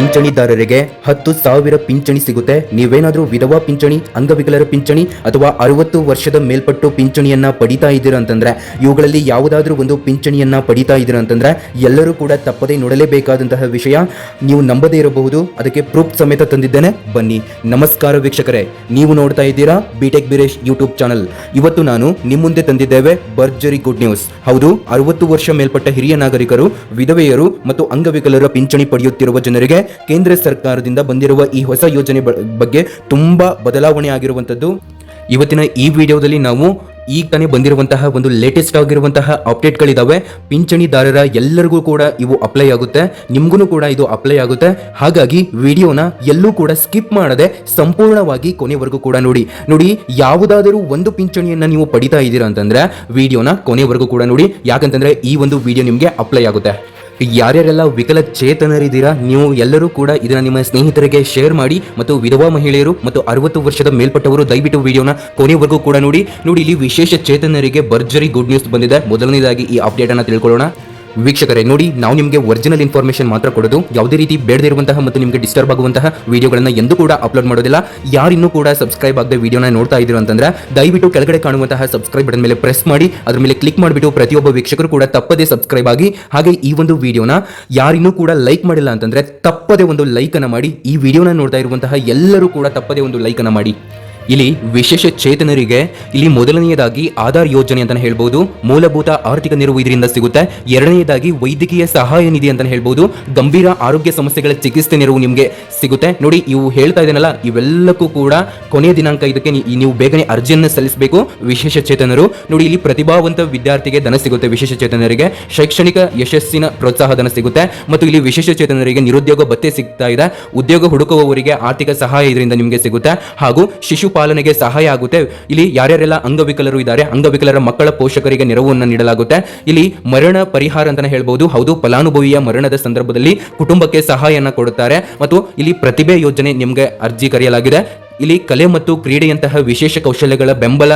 ಪಿಂಚಣಿದಾರರಿಗೆ ಹತ್ತು ಸಾವಿರ ಪಿಂಚಣಿ ಸಿಗುತ್ತೆ. ನೀವೇನಾದರೂ ವಿಧವಾ ಪಿಂಚಣಿ, ಅಂಗವಿಕಲರ ಪಿಂಚಣಿ ಅಥವಾ ಅರವತ್ತು ವರ್ಷದ ಮೇಲ್ಪಟ್ಟು ಪಿಂಚಣಿಯನ್ನ ಪಡಿತಾ ಇದ್ದೀರಾ ಅಂತಂದ್ರೆ, ಇವುಗಳಲ್ಲಿ ಯಾವುದಾದ್ರೂ ಒಂದು ಪಿಂಚಣಿಯನ್ನ ಪಡಿತಾ ಇದ್ದೀರಾ ಅಂತಂದ್ರೆ, ಎಲ್ಲರೂ ಕೂಡ ತಪ್ಪದೇ ನೋಡಲೇಬೇಕಾದಂತಹ ವಿಷಯ. ನೀವು ನಂಬದೇ ಇರಬಹುದು. ಅದಕ್ಕೆ ಪ್ರೂಫ್ ಸಮೇತ ತಂದಿದ್ದೇನೆ. ಬನ್ನಿ. ನಮಸ್ಕಾರ ವೀಕ್ಷಕರೇ. ನೀವು ನೋಡ್ತಾ ಇದ್ದೀರಾ ಬಿಟೆಕ್ ಬಿರೇಶ್ ಯೂಟ್ಯೂಬ್ ಚಾನಲ್. ಇವತ್ತು ನಾನು ನಿಮ್ಮ ಮುಂದೆ ತಂದಿದ್ದೇವೆ ಭರ್ಜರಿ ಗುಡ್ ನ್ಯೂಸ್. ಹೌದು, ಅರವತ್ತು ವರ್ಷ ಮೇಲ್ಪಟ್ಟ ಹಿರಿಯ ನಾಗರಿಕರು, ವಿಧವೆಯರು ಮತ್ತು ಅಂಗವಿಕಲರ ಪಿಂಚಣಿ ಪಡೆಯುತ್ತಿರುವ ಜನರಿಗೆ ಕೇಂದ್ರ ಸರ್ಕಾರದಿಂದ ಬಂದಿರುವ ಈ ಹೊಸ ಯೋಜನೆ ಬಗ್ಗೆ ತುಂಬಾ ಬದಲಾವಣೆ ಆಗಿರುವಂಥದ್ದು. ಇವತ್ತಿನ ಈ ವಿಡಿಯೋದಲ್ಲಿ ನಾವು ಈಗ ತಾನೇ ಬಂದಿರುವಂತಹ ಒಂದು ಲೇಟೆಸ್ಟ್ ಆಗಿರುವಂತಹ ಅಪ್ಡೇಟ್ಗಳಿದ್ದಾವೆ ಪಿಂಚಣಿದಾರರ ಎಲ್ಲರಿಗೂ ಕೂಡ ಇವು ಅಪ್ಲೈ ಆಗುತ್ತೆ. ನಿಮ್ಗೂ ಕೂಡ ಇದು ಅಪ್ಲೈ ಆಗುತ್ತೆ. ಹಾಗಾಗಿ ವಿಡಿಯೋನ ಎಲ್ಲೂ ಕೂಡ ಸ್ಕಿಪ್ ಮಾಡದೆ ಸಂಪೂರ್ಣವಾಗಿ ಕೊನೆವರೆಗೂ ಕೂಡ ನೋಡಿ. ನೋಡಿ, ಯಾವುದಾದರೂ ಒಂದು ಪಿಂಚಣಿಯನ್ನು ನೀವು ಪಡಿತಾ ಇದ್ದೀರಾ ಅಂತಂದ್ರೆ, ವಿಡಿಯೋನ ಕೊನೆವರೆಗೂ ಕೂಡ ನೋಡಿ. ಯಾಕಂತಂದ್ರೆ ಈ ಒಂದು ವಿಡಿಯೋ ನಿಮಗೆ ಅಪ್ಲೈ ಆಗುತ್ತೆ. ಯಾರ್ಯಾರೆಲ್ಲ ವಿಕಲಚೇತನರಿದ್ದೀರಾ, ನೀವು ಎಲ್ಲರೂ ಕೂಡ ಇದನ್ನ ನಿಮ್ಮ ಸ್ನೇಹಿತರಿಗೆ ಶೇರ್ ಮಾಡಿ ಮತ್ತು ವಿಧವಾ ಮಹಿಳೆಯರು ಮತ್ತು ಅರವತ್ತು ವರ್ಷದ ಮೇಲ್ಪಟ್ಟವರು ದಯವಿಟ್ಟು ವಿಡಿಯೋನ ಕೊನೆವರೆಗೂ ಕೂಡ ನೋಡಿ. ನೋಡಿ, ಇಲ್ಲಿ ವಿಶೇಷ ಚೇತನರಿಗೆ ಭರ್ಜರಿ ಗುಡ್ ನ್ಯೂಸ್ ಬಂದಿದೆ. ಮೊದಲನೇದಾಗಿ ಈ ಅಪ್ಡೇಟ್ ಅನ್ನ ತಿಳ್ಕೊಳ್ಳೋಣ. ವೀಕ್ಷಕರೇ, ನೋಡಿ, ನಾವು ನಿಮಗೆ ಒರಿಜಿನಲ್ ಇನ್ಫಾರ್ಮೇಷನ್ ಮಾತ್ರ ಕೊಡೋದು. ಯಾವುದೇ ರೀತಿ ಬೇಡದಿರುವಂತಹ ಮತ್ತು ನಿಮಗೆ ಡಿಸ್ಟರ್ಬ್ ಆಗುವಂತಹ ವೀಡಿಯೋಗಳನ್ನು ಎಂದೂ ಕೂಡ ಅಪ್ಲೋಡ್ ಮಾಡೋದಿಲ್ಲ. ಯಾರಿನ್ನೂ ಕೂಡ ಸಬ್ಸ್ಕ್ರೈಬ್ ಆಗದೆ ವಿಡಿಯೋನ ನೋಡ್ತಾ ಇದ್ದೀರಾ ಅಂತಂದ್ರೆ, ದಯವಿಟ್ಟು ಕೆಳಗಡೆ ಕಾಣುವಂತಹ ಸಬ್ಸ್ಕ್ರೈಬ್ ಬಟನ್ ಮೇಲೆ ಪ್ರೆಸ್ ಮಾಡಿ, ಅದರ ಮೇಲೆ ಕ್ಲಿಕ್ ಮಾಡಿಬಿಟ್ಟು ಪ್ರತಿಯೊಬ್ಬ ವೀಕ್ಷಕರು ಕೂಡ ತಪ್ಪದೇ ಸಬ್ಸ್ಕ್ರೈಬ್ ಆಗಿ, ಹಾಗೆ ಈ ಒಂದು ವಿಡಿಯೋನ ಯಾರಿನ್ನೂ ಕೂಡ ಲೈಕ್ ಮಾಡಿಲ್ಲ ಅಂತಂದ್ರೆ ತಪ್ಪದೇ ಒಂದು ಲೈಕ್ ಅನ್ನ ಮಾಡಿ, ಈ ವಿಡಿಯೋನ ನೋಡ್ತಾ ಇರುವಂತಹ ಎಲ್ಲರೂ ಕೂಡ ತಪ್ಪದೇ ಒಂದು ಲೈಕ್ ಅನ್ನ ಮಾಡಿ. ಇಲ್ಲಿ ವಿಶೇಷ ಚೇತನರಿಗೆ ಇಲ್ಲಿ ಮೊದಲನೆಯದಾಗಿ ಆಧಾರ್ ಯೋಜನೆ ಅಂತ ಹೇಳ್ಬೋದು. ಮೂಲಭೂತ ಆರ್ಥಿಕ ನೆರವು ಇದರಿಂದ ಸಿಗುತ್ತೆ. ಎರಡನೆಯದಾಗಿ ವೈದ್ಯಕೀಯ ಸಹಾಯ ನಿಧಿ ಅಂತ ಹೇಳ್ಬೋದು. ಗಂಭೀರ ಆರೋಗ್ಯ ಸಮಸ್ಯೆಗಳ ಚಿಕಿತ್ಸೆ ನೆರವು ನಿಮಗೆ ಸಿಗುತ್ತೆ. ನೋಡಿ, ಇವು ಹೇಳ್ತಾ ಇದ್ದೇನಲ್ಲ, ಇವೆಲ್ಲಕ್ಕೂ ಕೂಡ ಕೊನೆಯ ದಿನಾಂಕ ಇದಕ್ಕೆ ನೀವು ಬೇಗನೆ ಅರ್ಜಿಯನ್ನು ಸಲ್ಲಿಸಬೇಕು. ವಿಶೇಷ ಚೇತನರು. ನೋಡಿ, ಇಲ್ಲಿ ಪ್ರತಿಭಾವಂತ ವಿದ್ಯಾರ್ಥಿಗೆ ಧನ ಸಿಗುತ್ತೆ ವಿಶೇಷ ಚೇತನರಿಗೆ. ಶೈಕ್ಷಣಿಕ ಯಶಸ್ಸಿನ ಪ್ರೋತ್ಸಾಹ ಧನ ಸಿಗುತ್ತೆ. ಮತ್ತು ಇಲ್ಲಿ ವಿಶೇಷ ಚೇತನರಿಗೆ ನಿರುದ್ಯೋಗ ಭತ್ತೆ ಸಿಗ್ತಾ ಇದೆ. ಉದ್ಯೋಗ ಹುಡುಕುವವರಿಗೆ ಆರ್ಥಿಕ ಸಹಾಯ ಇದರಿಂದ ನಿಮಗೆ ಸಿಗುತ್ತೆ. ಹಾಗೂ ಶಿಶುಪಾಲನೆಗೆ ಸಹಾಯ ಆಗುತ್ತೆ. ಇಲ್ಲಿ ಯಾರ್ಯಾರೆಲ್ಲ ಅಂಗವಿಕಲರು ಇದ್ದಾರೆ, ಅಂಗವಿಕಲರ ಮಕ್ಕಳ ಪೋಷಕರಿಗೆ ನೆರವನ್ನು ನೀಡಲಾಗುತ್ತೆ. ಇಲ್ಲಿ ಮರಣ ಪರಿಹಾರ ಅಂತಾನೆ ಹೇಳ್ಬಹುದು ಹೌದು, ಫಲಾನುಭವಿಯ ಮರಣದ ಸಂದರ್ಭದಲ್ಲಿ ಕುಟುಂಬಕ್ಕೆ ಸಹಾಯನ ಕೊಡುತ್ತಾರೆ. ಮತ್ತು ಇಲ್ಲಿ ಪ್ರತಿಭೆ ಯೋಜನೆ ನಿಮಗೆ ಅರ್ಜಿ ಕರೆಯಲಾಗಿದೆ. ಇಲ್ಲಿ ಕಲೆ ಮತ್ತು ಕ್ರೀಡೆಯಂತಹ ವಿಶೇಷ ಕೌಶಲ್ಯಗಳ ಬೆಂಬಲ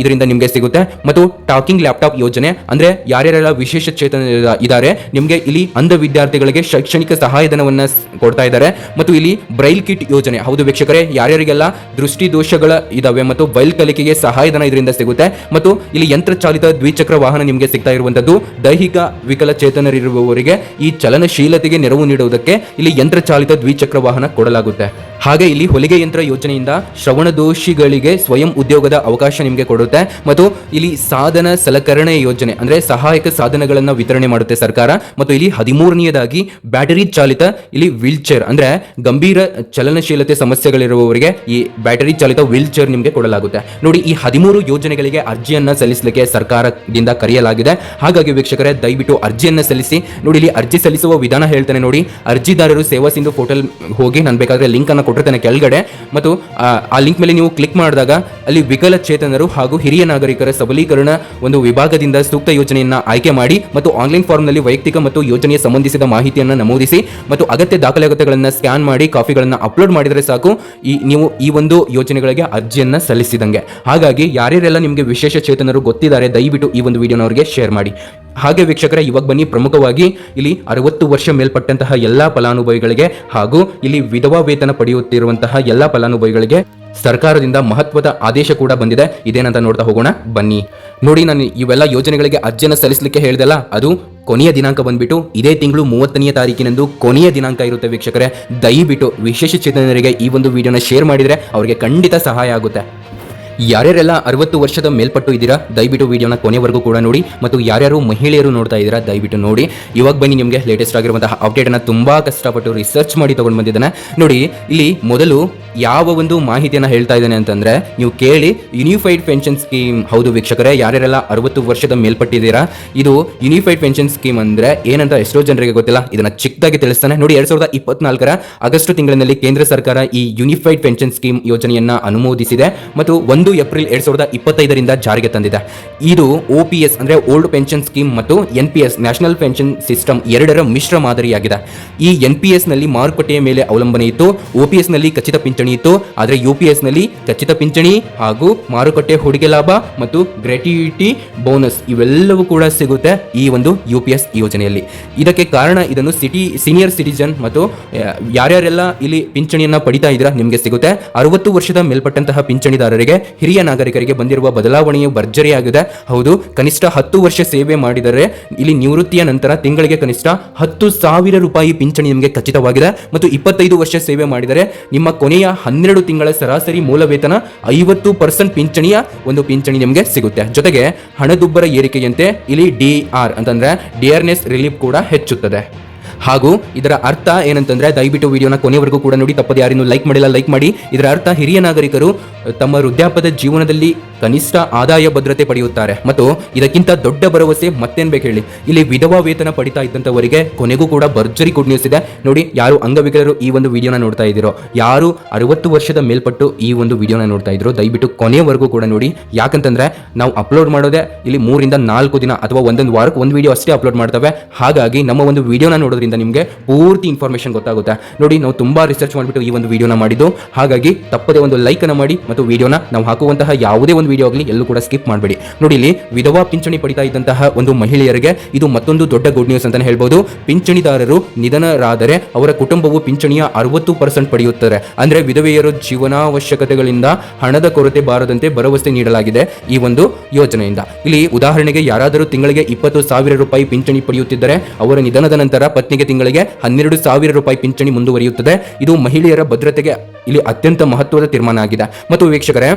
ಇದರಿಂದ ನಿಮಗೆ ಸಿಗುತ್ತೆ. ಮತ್ತು ಟಾಕಿಂಗ್ ಲ್ಯಾಪ್ಟಾಪ್ ಯೋಜನೆ, ಅಂದ್ರೆ ಯಾರ್ಯಾರೆಲ್ಲ ವಿಶೇಷ ಚೇತನ ಇದ್ದಾರೆ ನಿಮಗೆ ಇಲ್ಲಿ ಅಂಧ ವಿದ್ಯಾರ್ಥಿಗಳಿಗೆ ಶೈಕ್ಷಣಿಕ ಸಹಾಯಧನವನ್ನು ಕೊಡ್ತಾ ಇದ್ದಾರೆ. ಮತ್ತು ಇಲ್ಲಿ ಬ್ರೈಲ್ ಕಿಟ್ ಯೋಜನೆ, ಹೌದು ವೀಕ್ಷಕರೇ, ಯಾರ್ಯಾರಿಗೆಲ್ಲ ದೃಷ್ಟಿ ದೋಷಗಳ ಇದಾವೆ ಮತ್ತು ಬೈಲ್ ಕಲಿಕೆಗೆ ಸಹಾಯಧನ ಇದರಿಂದ ಸಿಗುತ್ತೆ. ಮತ್ತು ಇಲ್ಲಿ ಯಂತ್ರಚಾಲಿತ ದ್ವಿಚಕ್ರ ವಾಹನ ನಿಮಗೆ ಸಿಗ್ತಾ ಇರುವಂತದ್ದು, ದೈಹಿಕ ವಿಕಲಚೇತನರಿರುವವರಿಗೆ ಈ ಚಲನಶೀಲತೆಗೆ ನೆರವು ನೀಡುವುದಕ್ಕೆ ಇಲ್ಲಿ ಯಂತ್ರಚಾಲಿತ ದ್ವಿಚಕ್ರ ವಾಹನ ಕೊಡಲಾಗುತ್ತೆ. ಹಾಗೆ ಇಲ್ಲಿ ಹೊಲಿಗೆ ಯಂತ್ರ ಯೋಜನೆಯಿಂದ ಶ್ರವಣ ದೋಷಿಗಳಿಗೆ ಸ್ವಯಂ ಉದ್ಯೋಗದ ಅವಕಾಶ ನಿಮಗೆ ಕೊಡುತ್ತೆ. ಮತ್ತು ಇಲ್ಲಿ ಸಾಧನ ಸಲಕರಣೆ ಯೋಜನೆ, ಅಂದ್ರೆ ಸಹಾಯಕ ಸಾಧನಗಳನ್ನು ವಿತರಣೆ ಮಾಡುತ್ತೆ ಸರ್ಕಾರ. ಮತ್ತು ಇಲ್ಲಿ ಹದಿಮೂರನೆಯದಾಗಿ ಬ್ಯಾಟರಿ ಚಾಲಿತ, ಇಲ್ಲಿ ವೀಲ್ ಚೇರ್ ಅಂದ್ರೆ ಗಂಭೀರ ಚಲನಶೀಲತೆ ಸಮಸ್ಯೆಗಳಿರುವವರಿಗೆ ಈ ಬ್ಯಾಟರಿ ಚಾಲಿತ ವೀಲ್ ಚೇರ್ ನಿಮಗೆ ಕೊಡಲಾಗುತ್ತೆ. ನೋಡಿ, ಈ ಹದಿಮೂರು ಯೋಜನೆಗಳಿಗೆ ಅರ್ಜಿಯನ್ನು ಸಲ್ಲಿಸಲಿಕ್ಕೆ ಸರ್ಕಾರದಿಂದ ಕರೆಯಲಾಗಿದೆ. ಹಾಗಾಗಿ ವೀಕ್ಷಕರೇ, ದಯವಿಟ್ಟು ಅರ್ಜಿಯನ್ನು ಸಲ್ಲಿಸಿ. ನೋಡಿ, ಇಲ್ಲಿ ಅರ್ಜಿ ಸಲ್ಲಿಸುವ ವಿಧಾನ ಹೇಳ್ತಾನೆ ನೋಡಿ. ಅರ್ಜಿದಾರರು ಸೇವಾ ಸಿಂಧು ಪೋರ್ಟಲ್ ಹೋಗಿ ನಾನು ಬೇಕಾದರೆ ಲಿಂಕ್ ಅನ್ನು ಕೊಟ್ಟಿರ್ತೇನೆ ಕೆಳಗಡೆ. ಮತ್ತು ಆ, ಲಿಂಕ್ ಮೇಲೆ ನೀವು ಕ್ಲಿಕ್ ಮಾಡಿದಾಗ ಅಲ್ಲಿ ವಿಕಲಚೇತನರು ಹಾಗೂ ಹಿರಿಯ ನಾಗರಿಕರ ಸಬಲೀಕರಣ ಒಂದು ವಿಭಾಗದಿಂದ ಸೂಕ್ತ ಯೋಜನೆಯನ್ನ ಆಯ್ಕೆ ಮಾಡಿ ಮತ್ತು ಆನ್ಲೈನ್ ಫಾರ್ಮ್ನಲ್ಲಿ ವೈಯಕ್ತಿಕ ಮತ್ತು ಯೋಜನೆಗೆ ಸಂಬಂಧಿಸಿದ ಮಾಹಿತಿಯನ್ನು ನಮೂದಿಸಿ ಮತ್ತು ಅಗತ್ಯ ದಾಖಲಾತಿಗಳನ್ನು ಸ್ಕ್ಯಾನ್ ಮಾಡಿ ಕಾಪಿಗಳನ್ನು ಅಪ್ಲೋಡ್ ಮಾಡಿದರೆ ಸಾಕು. ಈ ನೀವು ಈ ಒಂದು ಯೋಜನೆಗಳಿಗೆ ಅರ್ಜಿಯನ್ನ ಸಲ್ಲಿಸಿದಂಗೆ. ಹಾಗಾಗಿ ಯಾರ್ಯಾರೆಲ್ಲ ನಿಮಗೆ ವಿಶೇಷ ಚೇತನರು ಗೊತ್ತಿದ್ದಾರೆ ದಯವಿಟ್ಟು ಈ ಒಂದು ವಿಡಿಯೋನ ಅವರಿಗೆ ಶೇರ್ ಮಾಡಿ. ಹಾಗೆ ವೀಕ್ಷಕರ ಇವಾಗ ಬನ್ನಿ ಪ್ರಮುಖವಾಗಿ ಇಲ್ಲಿ ಅರವತ್ತು ವರ್ಷ ಮೇಲ್ಪಟ್ಟಂತಹ ಎಲ್ಲ ಫಲಾನುಭವಿಗಳಿಗೆ ಹಾಗೂ ಇಲ್ಲಿ ವಿಧವಾ ವೇತನ ಪಡೆಯುತ್ತಿರುವಂತಹ ಎಲ್ಲ ಫಲಾನುಭವಿಗಳಿಗೆ ಸರ್ಕಾರದಿಂದ ಮಹತ್ವದ ಆದೇಶ ಕೂಡ ಬಂದಿದೆ. ಇದೇನಂತ ನೋಡ್ತಾ ಹೋಗೋಣ. ಬನ್ನಿ. ನೋಡಿ, ನಾನು ಇವೆಲ್ಲ ಯೋಜನೆಗಳಿಗೆ ಅರ್ಜಿಯನ್ನು ಸಲ್ಲಿಸಲಿಕ್ಕೆ ಹೇಳಿದೆಲ್ಲ, ಅದು ಕೊನೆಯ ದಿನಾಂಕ ಬಂದ್ಬಿಟ್ಟು ಇದೇ ತಿಂಗಳು ಮೂವತ್ತನೆಯ ತಾರೀಕಿನಂದು ಕೊನೆಯ ದಿನಾಂಕ ಇರುತ್ತೆ ವೀಕ್ಷಕರೇ. ದಯವಿಟ್ಟು ವಿಶೇಷ ಚೇತನರಿಗೆ ಈ ಒಂದು ವಿಡಿಯೋನ ಶೇರ್ ಮಾಡಿದರೆ ಅವರಿಗೆ ಖಂಡಿತ ಸಹಾಯ ಆಗುತ್ತೆ. ಯಾರ್ಯಾರೆಲ್ಲ ಅರವತ್ತು ವರ್ಷದ ಮೇಲ್ಪಟ್ಟು ಇದ್ದೀರಾ, ದಯವಿಟ್ಟು ವಿಡಿಯೋನ ಕೊನೆವರೆಗೂ ಕೂಡ ನೋಡಿ ಮತ್ತು ಯಾರ್ಯಾರು ಮಹಿಳೆಯರು ನೋಡ್ತಾ ಇದ್ದೀರಾ, ದಯವಿಟ್ಟು ನೋಡಿ. ಇವಾಗ ಬನ್ನಿ ನಿಮಗೆ ಲೇಟೆಸ್ಟ್ ಆಗಿರುವಂತಹ ಅಪ್ಡೇಟನ್ನು ತುಂಬ ಕಷ್ಟಪಟ್ಟು ರಿಸರ್ಚ್ ಮಾಡಿ ತೊಗೊಂಡು ಬಂದಿದ್ದಾನೆ. ನೋಡಿ, ಇಲ್ಲಿ ಮೊದಲು ಯಾವ ಒಂದು ಮಾಹಿತಿಯನ್ನು ಹೇಳ್ತಾ ಇದ್ದಾನೆ ಅಂತಂದ್ರೆ, ನೀವು ಕೇಳಿ ಯುನಿಫೈಡ್ ಪೆನ್ಷನ್ ಸ್ಕೀಮ್ ಹೌದು ವೀಕ್ಷಕರೇ, ಯಾರ್ಯಾರೆಲ್ಲ ಅರವತ್ತು ವರ್ಷದ ಮೇಲ್ಪಟ್ಟಿದ್ದೀರಾ? ಇದು ಯುನಿಫೈಡ್ ಪೆನ್ಷನ್ ಸ್ಕೀಮ್ ಅಂದ್ರೆ ಏನಂತ ಎಷ್ಟೋ ಜನರಿಗೆ ಗೊತ್ತಿಲ್ಲ. ಇದನ್ನ ಚಿಕ್ಕದಾಗಿ ತಿಳಿಸ್ತಾನೆ. ನೋಡಿ, ಎರಡ್ ಸಾವಿರದ ಇಪ್ಪತ್ನಾಲ್ಕರ ಆಗಸ್ಟ್ ತಿಂಗಳಿನಲ್ಲಿ ಕೇಂದ್ರ ಸರ್ಕಾರ ಈ ಯುನಿಫೈಡ್ ಪೆನ್ಷನ್ ಸ್ಕೀಮ್ ಯೋಜನೆಯನ್ನ ಅನುಮೋದಿಸಿದೆ. ಮತ್ತು ಒಂದು ಏಪ್ರಿಲ್ ಎರಡ್ ಸಾವಿರದ ಇಪ್ಪತ್ತೈದರಿಂದ ಜಾರಿಗೆ ತಂದಿದೆ. ಇದು ಒ ಪಿ ಎಸ್ ಅಂದರೆ ಓಲ್ಡ್ ಪೆನ್ಷನ್ ಸ್ಕೀಮ್ ಮತ್ತು N P S, national pension system ಎರಡರ ಮಿಶ್ರ ಮಾದರಿಯಾಗಿದೆ. ಈ ಎನ್ ಪಿ ಎಸ್ನಲ್ಲಿ ಮಾರುಕಟ್ಟೆಯ ಮೇಲೆ ಅವಲಂಬನೆ ಇತ್ತು ಒ ಪಿ ಎಸ್ನಲ್ಲಿ ಖಚಿತ ಪಿಂಚಣಿ ಇತ್ತು, ಆದರೆ ಯು ಪಿ ಎಸ್ನಲ್ಲಿ ಖಚಿತ ಪಿಂಚಣಿ ಹಾಗೂ ಮಾರುಕಟ್ಟೆ ಹೂಡಿಕೆ ಲಾಭ ಮತ್ತು ಗ್ರ್ಯಾಟ್ಯುಯಿಟಿ ಬೋನಸ್ ಇವೆಲ್ಲವೂ ಕೂಡ ಸಿಗುತ್ತೆ ಈ ಒಂದು ಯು ಯೋಜನೆಯಲ್ಲಿ. ಇದಕ್ಕೆ ಕಾರಣ ಇದನ್ನು ಸಿಟಿ, ಸೀನಿಯರ್ ಸಿಟಿಜನ್ ಮತ್ತು ಯಾರ್ಯಾರೆಲ್ಲ ಇಲ್ಲಿ ಪಿಂಚಣಿಯನ್ನು ಪಡಿತಾ ಇದ್ರ ನಿಮಗೆ ಸಿಗುತ್ತೆ. ಅರವತ್ತು ವರ್ಷದ ಮೇಲ್ಪಟ್ಟಂತಹ ಪಿಂಚಣಿದಾರರಿಗೆ, ಹಿರಿಯ ನಾಗರಿಕರಿಗೆ ಬಂದಿರುವ ಬದಲಾವಣೆಯು ಭರ್ಜರಿಯಾಗಿದೆ. ಹೌದು, ಕನಿಷ್ಠ ಹತ್ತು ವರ್ಷ ಸೇವೆ ಮಾಡಿದರೆ ಇಲ್ಲಿ ನಿವೃತ್ತಿಯ ನಂತರ ತಿಂಗಳಿಗೆ ಕನಿಷ್ಠ ಹತ್ತು ಸಾವಿರ ರೂಪಾಯಿ ಪಿಂಚಣಿ ನಿಮಗೆ ಖಚಿತವಾಗಿದೆ. ಮತ್ತು ಇಪ್ಪತ್ತೈದು ವರ್ಷ ಸೇವೆ ಮಾಡಿದರೆ ನಿಮ್ಮ ಕೊನೆಯ ಹನ್ನೆರಡು ತಿಂಗಳ ಸರಾಸರಿ ಮೂಲ ವೇತನ ಐವತ್ತು ಪರ್ಸೆಂಟ್ ಪಿಂಚಣಿಯ ಒಂದು ಪಿಂಚಣಿ ನಿಮಗೆ ಸಿಗುತ್ತೆ. ಜೊತೆಗೆ ಹಣದುಬ್ಬರ ಏರಿಕೆಯಂತೆ ಇಲ್ಲಿ ಡಿ ಆರ್ ಅಂತಂದ್ರೆ ಡಿಯರ್ನೆಸ್ ರಿಲೀಫ್ ಕೂಡ ಹೆಚ್ಚುತ್ತದೆ. ಹಾಗೂ ಇದರ ಅರ್ಥ ಏನಂತಂದ್ರೆ ದಯವಿಟ್ಟು ವಿಡಿಯೋನ ಕೊನೆವರೆಗೂ ಕೂಡ ನೋಡಿ, ತಪ್ಪದೆ ಯಾರಿನೂ ಲೈಕ್ ಮಾಡಿಲ್ಲ, ಲೈಕ್ ಮಾಡಿ. ಇದರ ಅರ್ಥ ಹಿರಿಯ ನಾಗರಿಕರು ತಮ್ಮ ವೃದ್ಧಾಪದ ಜೀವನದಲ್ಲಿ ಕನಿಷ್ಠ ಆದಾಯ ಭದ್ರತೆ ಪಡೆಯುತ್ತಾರೆ. ಮತ್ತು ಇದಕ್ಕಿಂತ ದೊಡ್ಡ ಭರವಸೆ ಮತ್ತೇನ್ ಬೇಕು ಹೇಳಿ? ಇಲ್ಲಿ ವಿಧವಾ ವೇತನ ಪಡಿತಾ ಇದ್ದಂಥವರಿಗೆ ಕೊನೆಗೂ ಕೂಡ ಭರ್ಜರಿ ಗುಡ್ ನ್ಯೂಸ್ ಇದೆ. ನೋಡಿ, ಯಾರು ಅಂಗವಿಕಲರು ಈ ಒಂದು ವಿಡಿಯೋನ ನೋಡ್ತಾ ಇದ್ದೀರೋ, ಯಾರು ಅರವತ್ತು ವರ್ಷದ ಮೇಲ್ಪಟ್ಟು ಈ ಒಂದು ವಿಡಿಯೋನ ನೋಡ್ತಾ ಇದ್ರು, ದಯವಿಟ್ಟು ಕೊನೆವರೆಗೂ ಕೂಡ ನೋಡಿ. ಯಾಕಂತಂದ್ರೆ, ನಾವು ಅಪ್ಲೋಡ್ ಮಾಡೋದೇ ಇಲ್ಲಿ ಮೂರಿಂದ ನಾಲ್ಕು ದಿನ ಅಥವಾ ಒಂದೊಂದು ವಾರಕ್ಕೆ ಒಂದು ವಿಡಿಯೋ ಅಷ್ಟೇ ಅಪ್ಲೋಡ್ ಮಾಡ್ತವೆ. ಹಾಗಾಗಿ ನಮ್ಮ ಒಂದು ವಿಡಿಯೋನ ನೋಡೋದ್ರಿಂದ ನಿಮಗೆ ಪೂರ್ತಿ ಇನ್ಫಾರ್ಮೇಶನ್ ಗೊತ್ತಾಗುತ್ತೆ. ನೋಡಿ, ನಾವು ತುಂಬಾ ರಿಸರ್ಚ್ ಮಾಡಿಬಿಟ್ಟು ಈ ಒಂದು ವಿಡಿಯೋನ ಮಾಡಿದ್ದು. ಹಾಗಾಗಿ ತಪ್ಪದೇ ಒಂದು ಲೈಕ್ ಅನ್ನ ಮಾಡಿ ಮತ್ತು ವಿಡಿಯೋನ ನಾವು ಹಾಕುವಂತಹ ಯಾವುದೇ ಒಂದು ವಿಡಿಯೋ ಆಗಲಿ ಎಲ್ಲೂ ಕೂಡ ಸ್ಕಿಪ್ ಮಾಡಬೇಡಿ. ನೋಡಿ, ಇಲ್ಲಿ ವಿಧವಾ ಪಿಂಚಣಿ ಪಡಿತಾ ಇದ್ದಂತಹ ಒಂದು ಮಹಿಳೆಯರಿಗೆ ಇದು ಮತ್ತೊಂದು ದೊಡ್ಡ ಗುಡ್ ನ್ಯೂಸ್ ಅಂತಾನೆ ಹೇಳ್ಬೋದು. ಪಿಂಚಣಿದಾರರು ನಿಧನರಾದರೆ ಅವರ ಕುಟುಂಬವು ಪಿಂಚಣಿಯ ಅರವತ್ತು ಪರ್ಸೆಂಟ್ ಪಡೆಯುತ್ತಾರೆ ಅಂದ್ರೆ ವಿಧವೆಯರು ಜೀವನಾವಶ್ಯಕತೆಗಳಿಂದ ಹಣದ ಕೊರತೆ ಬಾರದಂತೆ ಭರವಸೆ ನೀಡಲಾಗಿದೆ ಈ ಒಂದು ಯೋಜನೆಯಿಂದ. ಇಲ್ಲಿ ಉದಾಹರಣೆಗೆ ಯಾರಾದರೂ ತಿಂಗಳಿಗೆ ಇಪ್ಪತ್ತು ಸಾವಿರ ರೂಪಾಯಿ ಪಿಂಚಣಿ ಪಡೆಯುತ್ತಿದ್ದರೆ ಅವರ ನಿಧನದ ನಂತರ ಪತ್ನಿಗೆ ತಿಂಗಳಿಗೆ ಹನ್ನೆರಡು ಸಾವಿರ ರೂಪಾಯಿ ಪಿಂಚಣಿ ಮುಂದುವರಿಯುತ್ತದೆ. ಇದು ಮಹಿಳೆಯರ ಭದ್ರತೆಗೆ ಇಲ್ಲಿ ಅತ್ಯಂತ ಮಹತ್ವದ ತೀರ್ಮಾನ ಆಗಿದೆ. ಮತ್ತು ವೀಕ್ಷಕರೇ,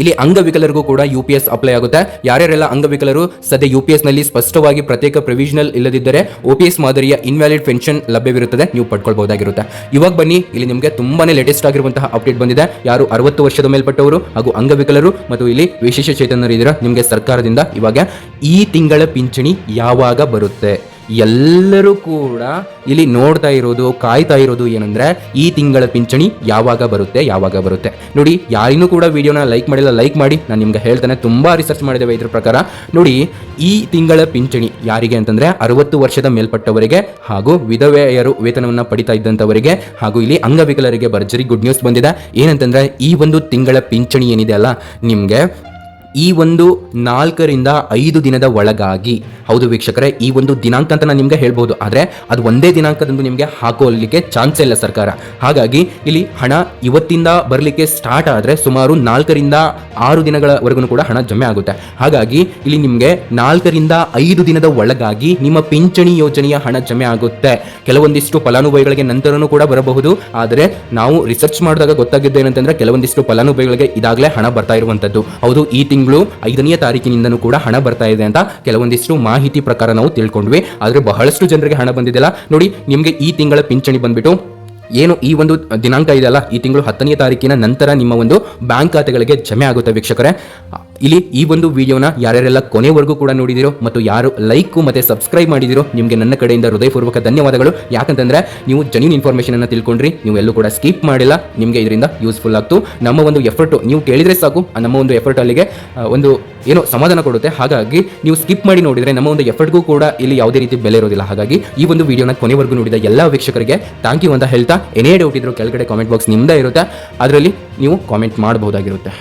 ಇಲ್ಲಿ ಅಂಗವಿಕಲರಿಗೂ ಕೂಡ ಯು ಪಿ ಎಸ್ ಅಪ್ಲೈ ಆಗುತ್ತೆ. ಯಾರ್ಯಾರೆಲ್ಲ ಅಂಗವಿಕಲರು ಸದ್ಯ ಯು ಪಿ ನಲ್ಲಿ ಸ್ಪಷ್ಟವಾಗಿ ಪ್ರತ್ಯೇಕ ಪ್ರೊವಿಷನಲ್ ಇಲ್ಲದಿದ್ದರೆ ಒ ಪಿ ಎಸ್ ಮಾದರಿಯ ಇನ್ವ್ಯಾಲಿಡ್ ಪೆನ್ಷನ್ ಲಭ್ಯವಿರುತ್ತದೆ. ನೀವು ಪಡ್ಕೊಳ್ಬಹುದಾಗಿರುತ್ತೆ. ಇವಾಗ ಬನ್ನಿ, ಇಲ್ಲಿ ನಿಮಗೆ ತುಂಬಾನೇ ಲೇಟೆಸ್ಟ್ ಆಗಿರುವಂತಹ ಅಪ್ಡೇಟ್ ಬಂದಿದೆ. ಯಾರು ಅರವತ್ತು ವರ್ಷದ ಮೇಲ್ಪಟ್ಟವರು ಹಾಗೂ ಅಂಗವಿಕಲರು ಮತ್ತು ಇಲ್ಲಿ ವಿಶೇಷ ಚೇತನರು ಇದ್ದೀರಾ ನಿಮಗೆ ಸರ್ಕಾರದಿಂದ ಇವಾಗ ಈ ತಿಂಗಳ ಪಿಂಚಣಿ ಯಾವಾಗ ಬರುತ್ತೆ? ಎಲ್ಲರೂ ಕೂಡ ಇಲ್ಲಿ ನೋಡ್ತಾ ಇರೋದು, ಕಾಯ್ತಾ ಇರೋದು ಏನಂದ್ರೆ ಈ ತಿಂಗಳ ಪಿಂಚಣಿ ಯಾವಾಗ ಬರುತ್ತೆ ಯಾವಾಗ ಬರುತ್ತೆ. ನೋಡಿ ಯಾರಿನೂ ಕೂಡ ವಿಡಿಯೋನ ಲೈಕ್ ಮಾಡಿಲ್ಲ, ಲೈಕ್ ಮಾಡಿ. ನಾನು ನಿಮ್ಗೆ ಹೇಳ್ತಾನೆ, ತುಂಬಾ ರಿಸರ್ಚ್ ಮಾಡಿದ್ದೇವೆ ಇದ್ರ ಪ್ರಕಾರ. ನೋಡಿ, ಈ ತಿಂಗಳ ಪಿಂಚಣಿ ಯಾರಿಗೆ ಅಂತಂದ್ರೆ ಅರವತ್ತು ವರ್ಷದ ಮೇಲ್ಪಟ್ಟವರಿಗೆ ಹಾಗೂ ವಿಧವೆಯರು ವೇತನವನ್ನ ಪಡಿತಾ ಇದ್ದಂಥವರಿಗೆ ಹಾಗೂ ಇಲ್ಲಿ ಅಂಗವಿಕಲರಿಗೆ ಭರ್ಜರಿ ಗುಡ್ ನ್ಯೂಸ್ ಬಂದಿದೆ. ಏನಂತಂದ್ರೆ ಈ ಒಂದು ತಿಂಗಳ ಪಿಂಚಣಿ ಏನಿದೆ ಅಲ್ಲ, ನಿಮಗೆ ಈ ಒಂದು ನಾಲ್ಕರಿಂದ ಐದು ದಿನದ ಒಳಗಾಗಿ. ಹೌದು ವೀಕ್ಷಕರೇ, ಈ ಒಂದು ದಿನಾಂಕ ಅಂತ ನಾನು ನಿಮಗೆ ಹೇಳ್ಬೋದು. ಆದರೆ ಅದು ಒಂದೇ ದಿನಾಂಕದಂದು ನಿಮಗೆ ಹಾಕೋಲಿಕ್ಕೆ ಚಾನ್ಸ್ ಇಲ್ಲ ಸರ್ಕಾರ. ಹಾಗಾಗಿ ಇಲ್ಲಿ ಹಣ ಇವತ್ತಿಂದ ಬರಲಿಕ್ಕೆ ಸ್ಟಾರ್ಟ್ ಆದರೆ ಸುಮಾರು ನಾಲ್ಕರಿಂದ ಆರು ದಿನಗಳವರೆಗೂ ಕೂಡ ಹಣ ಜಮೆ ಆಗುತ್ತೆ. ಹಾಗಾಗಿ ಇಲ್ಲಿ ನಿಮಗೆ ನಾಲ್ಕರಿಂದ ಐದು ದಿನದ ಒಳಗಾಗಿ ನಿಮ್ಮ ಪಿಂಚಣಿ ಯೋಜನೆಯ ಹಣ ಜಮೆ ಆಗುತ್ತೆ. ಕೆಲವೊಂದಿಷ್ಟು ಫಲಾನುಭವಿಗಳಿಗೆ ನಂತರನೂ ಕೂಡ ಬರಬಹುದು. ಆದರೆ ನಾವು ರಿಸರ್ಚ್ ಮಾಡಿದಾಗ ಗೊತ್ತಾಗಿದ್ದು ಏನಂತಂದ್ರೆ ಕೆಲವೊಂದಿಷ್ಟು ಫಲಾನುಭವಿಗಳಿಗೆ ಇದಾಗಲೇ ಹಣ ಬರ್ತಾ ಇರುವಂತದ್ದು ಹೌದು, ಈ ಐದನೆಯ ತಾರೀಕಿನಿಂದನೂ ಕೂಡ ಹಣ ಬರ್ತಾ ಇದೆ ಅಂತ ಕೆಲವೊಂದಿಷ್ಟು ಮಾಹಿತಿ ಪ್ರಕಾರ ನಾವು ತಿಳ್ಕೊಂಡ್ವಿ. ಆದರೆ ಬಹಳಷ್ಟು ಜನರಿಗೆ ಹಣ ಬಂದಿದೆಯಲ್ಲ ನೋಡಿ, ನಿಮಗೆ ಈ ತಿಂಗಳ ಪಿಂಚಣಿ ಬಂದ್ಬಿಟ್ಟು ಏನು ಈ ಒಂದು ದಿನಾಂಕ ಇದೆಯಲ್ಲ, ಈ ತಿಂಗಳು ಹತ್ತನೇ ತಾರೀಕಿನ ನಂತರ ನಿಮ್ಮ ಒಂದು ಬ್ಯಾಂಕ್ ಖಾತೆಗಳಿಗೆ ಜಮೆ ಆಗುತ್ತೆ ವೀಕ್ಷಕರೇ. ಇಲ್ಲಿ ಈ ಒಂದು ವಿಡಿಯೋನ ಯಾರ್ಯಾರೆಲ್ಲ ಕೊನೆವರೆಗೂ ಕೂಡ ನೋಡಿದಿರೋ ಮತ್ತು ಯಾರು ಲೈಕ್ ಮತ್ತೆ ಸಬ್ಸ್ಕ್ರೈಬ್ ಮಾಡಿದಿರೋ ನಿಮಗೆ ನನ್ನ ಕಡೆಯಿಂದ ಹೃದಯಪೂರ್ವಕ ಧನ್ಯವಾದಗಳು. ಯಾಕಂತಂದ್ರೆ ನೀವು ಜನ್ಯೂನ್ ಇನ್ಫಾರ್ಮೇಷನ್ ಅನ್ನ ತಿಳ್ಕೊಂಡ್ರಿ, ನೀವು ಎಲ್ಲೂ ಕೂಡ ಸ್ಕಿಪ್ ಮಾಡಿಲ್ಲ, ನಿಮಗೆ ಇದರಿಂದ ಯೂಸ್ಫುಲ್ ಆಗ್ತು. ನಮ್ಮ ಒಂದು ಎಫರ್ಟ್ ನೀವು ಕೇಳಿದ್ರೆ ಸಾಕು ನಮ್ಮ ಒಂದು ಎಫರ್ಟ್ ಅಲ್ಲಿಗೆ ಒಂದು ಏನೋ ಸಮಾಧಾನ ಕೊಡುತ್ತೆ. ಹಾಗಾಗಿ ನೀವು ಸ್ಕಿಪ್ ಮಾಡಿ ನೋಡಿದ್ರೆ ನಮ್ಮ ಒಂದು ಎಫರ್ಟ್ಗೂ ಕೂಡ ಇಲ್ಲಿ ಯಾವುದೇ ರೀತಿ ಬೆಲೆ ಇರೋದಿಲ್ಲ. ಹಾಗಾಗಿ ಈ ಒಂದು ವಿಡಿಯೋನ ಕೊನೆವರೆಗೂ ನೋಡಿದ ಎಲ್ಲ ವೀಕ್ಷಕರಿಗೆ ಥ್ಯಾಂಕ್ ಯು ಅಂತ ಹೇಳ್ತಾ, ಏನೇ ಡೌಟ್ ಇದ್ರು ಕೆಳಗಡೆ ಕಾಮೆಂಟ್ ಬಾಕ್ಸ್ ನಿಮ್ದೇ ಇರುತ್ತೆ. ಅದರಲ್ಲಿ ನೀವು ಕಾಮೆಂಟ್ ಮಾಡಬಹುದಾಗಿರುತ್ತೆ.